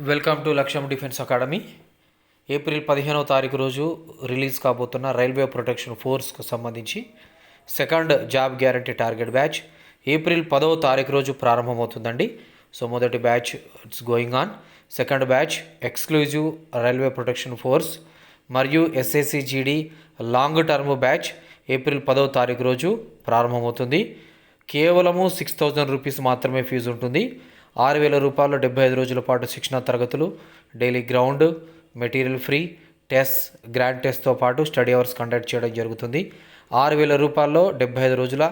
Welcome to Lakshyam defence academy. April పదిహేనవ తారీఖు రోజు రిలీజ్ కాబోతున్న రైల్వే ప్రొటెక్షన్ ఫోర్స్కు సంబంధించి second job guarantee target batch April పదవ తారీఖు రోజు ప్రారంభమవుతుందండి. సో మొదటి batch it's going on. Second batch exclusive railway protection force మరియు SSC GD long term batch April పదవ తారీఖు రోజు ప్రారంభమవుతుంది. కేవలము సిక్స్ థౌజండ్ రూపీస్ మాత్రమే ఫీజు ఉంటుంది. ఆరు వేల రూపాయలు డెబ్బై ఐదు రోజుల పాటు శిక్షణ తరగతులు daily ground material free test grand టెస్ట్తో పాటు స్టడీ అవర్స్ కండక్ట్ చేయడం జరుగుతుంది. ఆరు వేల రూపాయల్లో డెబ్బై ఐదు రోజుల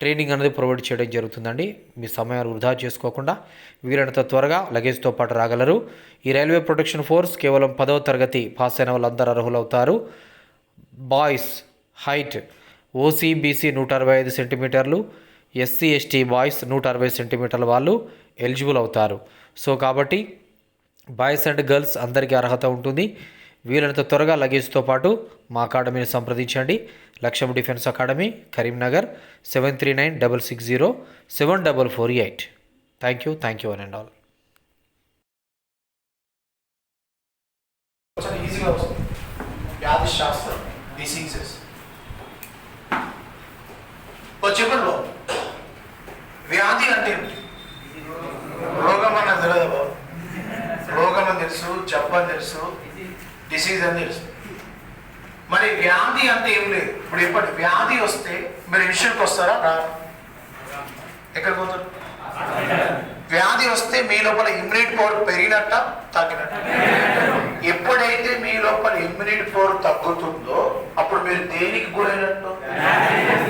ట్రైనింగ్ అనేది ప్రొవైడ్ చేయడం జరుగుతుందండి. మీ సమయాన్ని వృధా చేసుకోకుండా వీలైనంత త్వరగా లగేజ్తో పాటు రాగలరు. ఈ రైల్వే ప్రొటెక్షన్ ఫోర్స్ కేవలం పదవ తరగతి పాస్ అయిన వాళ్ళందరూ అర్హులవుతారు. బాయ్స్ హైట్ ఓసీబీసీ నూట అరవై ఐదు సెంటీమీటర్లు ఎస్సీ ఎస్టీ బాయ్స్ నూట అరవై సెంటీమీటర్ల వాళ్ళు ఎలిజిబుల్ అవుతారు. సో కాబట్టి బాయ్స్ అండ్ గర్ల్స్ అందరికీ అర్హత ఉంటుంది. వీలైనంత త్వరగా లగేజ్తో పాటు మా అకాడమీని సంప్రదించండి. Lakshyam defence academy Karimnagar seven three nine double six zero seven double four eight. Thank you thank you one and all ఈజీగా వస్తుంది. వ్యాధి శాస్త్రం డిసీజెస్ చెప్పండి బాబు వ్యాధి అంటే ఏమిటి? రోగం అన్నది తెలియదు బాబు? రోగం అని తెలుసు చెప్పని అని తెలుసు డిసీజ్ అని తెలుసు. మరి వ్యాధి అంటే ఏం లేదు. ఇప్పుడు ఎప్పటి వ్యాధి వస్తే మీరు ఇన్స్టిట్యూట్కి వస్తారా? రారా ఎక్కడికి పోతారు? వ్యాధి వస్తే మీ లోపల ఇమ్యూనిటీ పవర్ పెరిగినట్ట తగ్గినట్ట. ఎప్పుడైతే మీ లోపల ఇమ్యూనిటీ పవర్ తగ్గుతుందో అప్పుడు మీరు దేనికి గురైనట్టు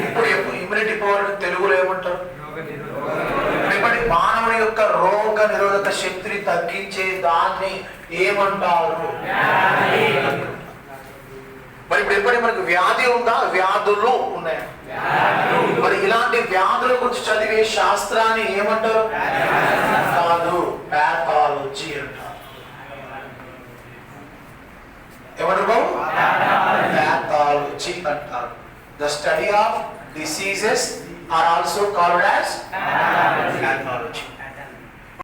ఇప్పుడు ఇమ్యూనిటీ పవర్ తెలుగులో ఏమంటారు రేపటి మానవుని యొక్క రోగ నిరోధక శక్తిని తగ్గించే దాన్ని ఏమంటారు? మరి ఇప్పుడు ఎప్పటి మనకు వ్యాధి ఉందా? వ్యాధులు ఉన్నాయా? మరి ఇలాంటి వ్యాధుల గురించి చదివే శాస్త్రాన్ని ఏమంటారు? కాదు ప్యాథాలజీ అంటారు. బాబు? ప్యాథాలజీ అంటారు. The study of diseases are also called as pathology